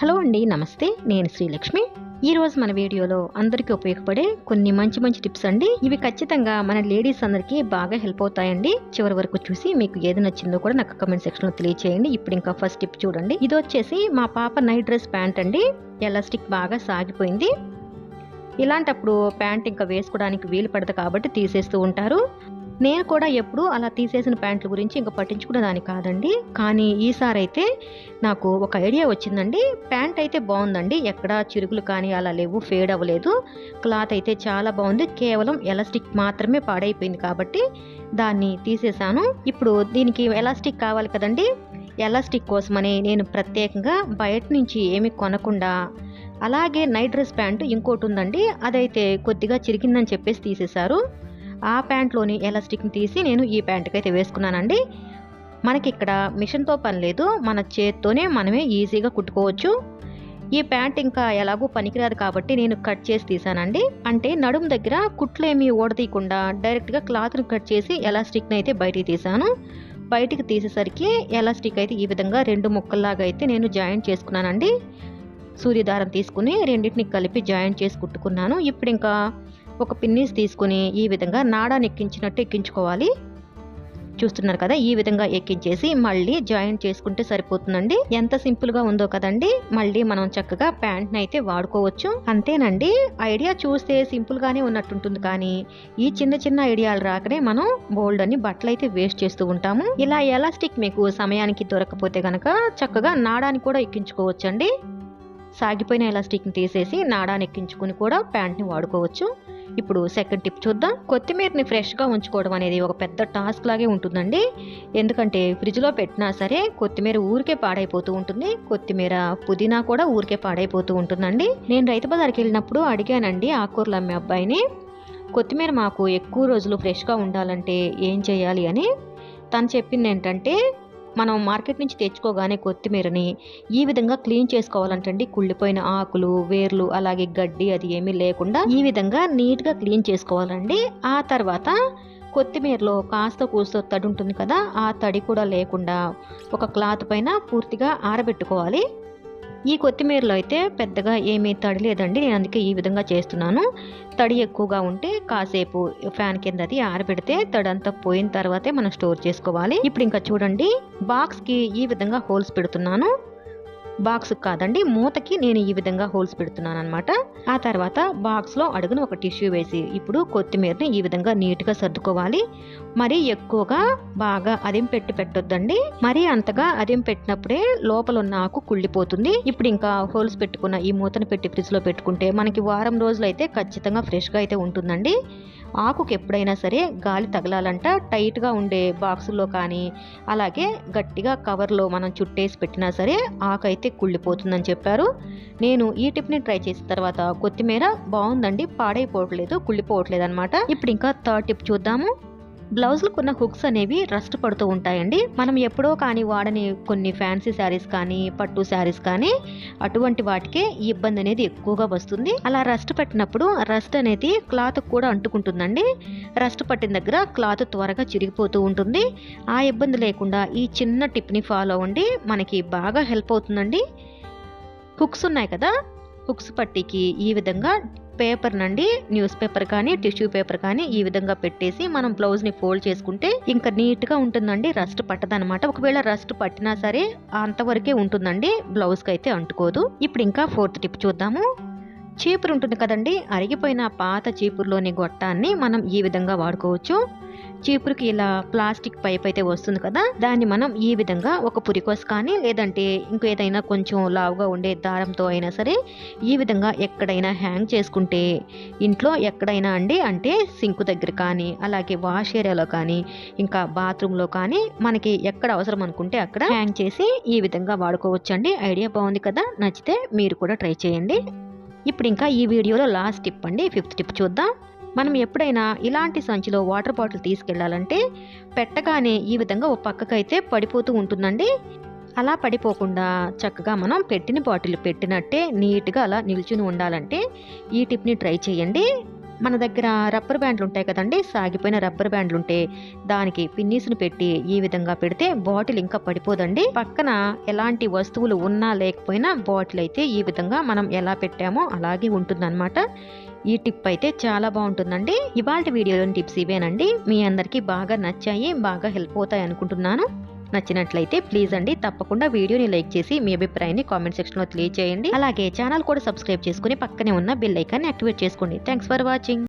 Hello అండి నమస్తే. నేను శ్రీలక్ష్మి. ఈరోజు మన వీడియోలో అందరికీ ఉపయోగపడే కొన్ని మంచి మంచి టిప్స్ అండి. ఇవి ఖచ్చితంగా మన లేడీస్ అందరికీ బాగా హెల్ప్ అవుతాయండి. చివరి వరకు చూసి మీకు ఏది నచ్చిందో కూడా నాకు కమెంట్ సెక్షన్లో తెలియచేయండి. ఇప్పుడు ఇంకా ఫస్ట్ టిప్ చూడండి. ఇది వచ్చేసి మా పాప నైట్ డ్రెస్ ప్యాంట్ అండి. ఎలాస్టిక్ బాగా సాగిపోయింది. ఇలాంటప్పుడు ప్యాంట్ ఇంకా వేసుకోవడానికి వీలు పడదు కాబట్టి తీసేస్తూ ఉంటారు. నేను కూడా ఎప్పుడు అలా తీసేసిన ప్యాంట్ల గురించి ఇంకా పట్టించుకునేదాన్ని కాదండి. కానీ ఈసారి అయితే నాకు ఒక ఐడియా వచ్చిందండి. ప్యాంట్ అయితే బాగుందండి. ఎక్కడ చిరుగులు కానీ అలా లేవు ఫేడ్ అవ్వలేదు. క్లాత్ అయితే చాలా బాగుంది. కేవలం ఎలాస్టిక్ మాత్రమే పాడైపోయింది కాబట్టి దాన్ని తీసేశాను ఇప్పుడు దీనికి ఎలాస్టిక్ కావాలి కదండి. ఎలాస్టిక్ కోసమని నేను ప్రత్యేకంగా బయట నుంచి ఏమి కొనకుండా అలాగే నైట్ డ్రెస్ ప్యాంటు ఇంకోటి ఉందండి. అదైతే కొద్దిగా చిరిగిందని చెప్పేసి తీసేశారు. ఆ ప్యాంట్లోని ఎలాస్టిక్ని తీసి నేను ఈ ప్యాంట్కి అయితే వేసుకున్నానండి. మనకి ఇక్కడ మిషన్తో పని లేదు. మన చేత్తోనే మనమే ఈజీగా కుట్టుకోవచ్చు. ఈ ప్యాంట్ ఇంకా ఎలాగో పనికిరాదు కాబట్టి నేను కట్ చేసి తీసానండి అంటే నడుము దగ్గర కుట్లు ఏమి ఓడతీయకుండా డైరెక్ట్గా క్లాత్ని కట్ చేసి ఎలాస్టిక్ని అయితే బయటికి తీసాను బయటికి తీసేసరికి ఎలాస్టిక్ అయితే ఈ విధంగా రెండు ముక్కల్లాగా అయితే నేను జాయింట్ చేసుకున్నానండి. సూర్యదారం తీసుకుని రెండింటిని కలిపి జాయింట్ చేసి కుట్టుకున్నాను. ఇప్పుడు ఇంకా ఒక పిన్నీస్ తీసుకుని ఈ విధంగా నాడాన్ని ఎక్కించినట్టు ఎక్కించుకోవాలి. చూస్తున్నారు కదా ఈ విధంగా ఎక్కించేసి మళ్ళీ జాయింట్ చేసుకుంటే సరిపోతుందండి. ఎంత సింపుల్గా ఉందో కదండి. మళ్ళీ మనం చక్కగా ప్యాంట్ని అయితే వాడుకోవచ్చు. అంతేనండి. ఐడియా చూస్తే సింపుల్ గానే ఉన్నట్టుంటుంది కానీ ఈ చిన్న చిన్న ఐడియాలు రాకనే మనం బోల్డ్ అని బట్టలు అయితే వేస్ట్ చేస్తూ ఉంటాము. ఇలా ఎలాస్టిక్ మీకు సమయానికి దొరకపోతే గనక చక్కగా నాడాన్ని కూడా ఎక్కించుకోవచ్చండి. సాగిపోయిన ఎలాస్టిక్ని తీసేసి నాడాన్ని ఎక్కించుకుని కూడా ప్యాంట్ని వాడుకోవచ్చు. ఇప్పుడు సెకండ్ టిప్ చూద్దాం. కొత్తిమీరని ఫ్రెష్గా ఉంచుకోవడం అనేది ఒక పెద్ద టాస్క్ లాగే ఉంటుందండి. ఎందుకంటే ఫ్రిడ్జ్లో పెట్టినా సరే కొత్తిమీర ఊరికే పాడైపోతూ ఉంటుంది. కొత్తిమీర పుదీనా కూడా ఊరికే పాడైపోతూ ఉంటుందండి. నేను రైతు బజార్కి వెళ్ళినప్పుడు అడిగానండి ఆకూరలు అమ్మే అబ్బాయిని కొత్తిమీర మాకు ఎక్కువ రోజులు ఫ్రెష్గా ఉండాలంటే ఏం చేయాలి? అని. తను చెప్పింది ఏంటంటే మనం మార్కెట్ నుంచి తెచ్చుకోగానే కొత్తిమీరని ఈ విధంగా క్లీన్ చేసుకోవాలంటండి. కుళ్ళిపోయిన ఆకులు వేర్లు అలాగే గడ్డి అది ఏమీ లేకుండా ఈ విధంగా నీట్గా క్లీన్ చేసుకోవాలండి. ఆ తర్వాత కొత్తిమీరలో కాస్త కూస్త తడి ఉంటుంది కదా ఆ తడి కూడా లేకుండా ఒక క్లాత్ పైన పూర్తిగా ఆరబెట్టుకోవాలి. ఈ కొత్తిమీరలో అయితే పెద్దగా ఏమీ తడి లేదండి. నేను అందుకే ఈ విధంగా చేస్తున్నాను. తడి ఎక్కువగా ఉంటే కాసేపు ఫ్యాన్ కింద అది ఆరబెడితే తడి అంతా పోయిన తర్వాతే మనం స్టోర్ చేసుకోవాలి. ఇప్పుడు ఇంకా చూడండి బాక్స్కి ఈ విధంగా హోల్స్ పెడుతున్నాను. బాక్స్ కాదండి మూతకి నేను ఈ విధంగా హోల్స్ పెడుతున్నాను అనమాట ఆ తర్వాత బాక్స్లో అడుగున ఒక టిష్యూ వేసి ఇప్పుడు కొత్తిమీరని ఈ విధంగా నీట్గా సర్దుకోవాలి. మరీ ఎక్కువగా బాగా అదేం పెట్టి పెట్టొద్దండి. మరీ అంతగా అదేం పెట్టినప్పుడే లోపల ఉన్న ఆకు కుళ్ళిపోతుంది. ఇప్పుడు ఇంకా హోల్స్ పెట్టుకున్న ఈ మూతను పెట్టి ఫ్రిడ్జ్లో పెట్టుకుంటే మనకి వారం రోజులు అయితే ఖచ్చితంగా ఫ్రెష్గా అయితే ఉంటుందండి. ఆకుకి ఎప్పుడైనా సరే గాలి తగలాలంట. టైట్గా ఉండే బాక్సుల్లో కానీ అలాగే గట్టిగా కవర్లో మనం చుట్టేసి పెట్టినా సరే ఆకు అయితే కుళ్ళిపోతుందని చెప్పారు. నేను ఈ టిప్ని ట్రై చేసిన తర్వాత కొత్తిమీర బాగుందండి పాడైపోవట్లేదు కుళ్ళిపోవట్లేదు అనమాట ఇప్పుడు ఇంకా థర్డ్ టిప్ చూద్దాము. బ్లౌజ్లు ఉన్న హుక్స్ అనేవి రస్ట్ పడుతూ ఉంటాయండి. మనం ఎప్పుడో కానీ వాడని కొన్ని ఫ్యాన్సీ శారీస్ కానీ పట్టు శారీస్ కానీ అటువంటి వాటికే ఈ ఇబ్బంది అనేది ఎక్కువగా వస్తుంది. అలా రస్ట్ పట్టినప్పుడు రస్ట్ అనేది క్లాత్ కూడా అంటుకుంటుందండి. రస్ట్ పట్టిన దగ్గర క్లాత్ త్వరగా చిరిగిపోతూ ఉంటుంది. ఆ ఇబ్బంది లేకుండా ఈ చిన్న టిప్ని ఫాలో అవ్వండి. మనకి బాగా హెల్ప్ అవుతుందండి. హుక్స్ ఉన్నాయి కదా హుక్స్ పట్టీకి ఈ విధంగా పేపర్ నుండి న్యూస్ పేపర్ కానీ టిష్యూ పేపర్ కానీ ఈ విధంగా పెట్టేసి మనం బ్లౌజ్ని ఫోల్డ్ చేసుకుంటే ఇంకా నీట్గా ఉంటుందండి. రస్ట్ పట్టదనమాట ఒకవేళ రస్ట్ పట్టినా సరే అంతవరకే ఉంటుందండి. బ్లౌజ్కి అయితే అంటుకోదు. ఇప్పుడు ఇంకా ఫోర్త్ టిప్ చూద్దాము. చీపురు ఉంటుంది కదండి. అరిగిపోయిన పాత చీపురులోని గొట్టాన్ని మనం ఈ విధంగా వాడుకోవచ్చు. చీపురుకి ఇలా ప్లాస్టిక్ పైప్ అయితే వస్తుంది కదా దాన్ని మనం ఈ విధంగా ఒక పురికోస్ కానీ లేదంటే ఇంకేదైనా కొంచెం లావుగా ఉండే దారంతో అయినా సరే ఈ విధంగా ఎక్కడైనా హ్యాంగ్ చేసుకుంటే ఇంట్లో ఎక్కడైనా అండి అంటే సింక్ దగ్గర కానీ అలాగే వాష్ ఏరియాలో కానీ ఇంకా బాత్రూంలో కానీ మనకి ఎక్కడ అవసరం అనుకుంటే అక్కడ హ్యాంగ్ చేసి ఈ విధంగా వాడుకోవచ్చు అండి ఐడియా బాగుంది కదా నచ్చితే మీరు కూడా ట్రై చేయండి. ఇప్పుడు ఇంకా ఈ వీడియోలో లాస్ట్ టిప్ అండి. ఫిఫ్త్ టిప్ చూద్దాం. మనం ఎప్పుడైనా ఇలాంటి సంచిలో వాటర్ బాటిల్ తీసుకెళ్ళాలంటే పెట్టగానే ఈ విధంగా ఒక పక్కకైతే పడిపోతూ ఉంటుందండి. అలా పడిపోకుండా చక్కగా మనం పెట్టిన బాటిల్ పెట్టినట్టే నీట్గా అలా నిల్చుని ఉండాలంటే ఈ టిప్ని ట్రై చేయండి. మన దగ్గర రబ్బర్ బ్యాండ్లు ఉంటాయి కదండి సాగిపోయిన రబ్బర్ బ్యాండ్లు ఉంటే దానికి పిన్నీసును పెట్టి ఈ విధంగా పెడితే బాటిల్ ఇంకా పడిపోదండి. పక్కన ఎలాంటి వస్తువులు ఉన్నా లేకపోయినా బాటిల్ అయితే ఈ విధంగా మనం ఎలా పెట్టామో అలాగే ఉంటుందన్నమాట. ఈ టిప్ అయితే చాలా బాగుంటుందండి. ఇవాళ వీడియోలోని టిప్స్ ఇవేనండి. మీ అందరికీ బాగా నచ్చాయి బాగా హెల్ప్ అవుతాయి అనుకుంటున్నాను. నచ్చినట్లయితే ప్లీజ్ అండి తప్పకుండా వీడియోని లైక్ చేసి మీ అభిప్రాయాన్ని కామెంట్ సెక్షన్లో తెలియజేయండి అలాగే ఛానల్ కూడా సబ్స్క్రైబ్ చేసుకుని పక్కనే ఉన్న బెల్ ఐకాన్ని యాక్టివేట్ చేసుకోండి. Thanks for watching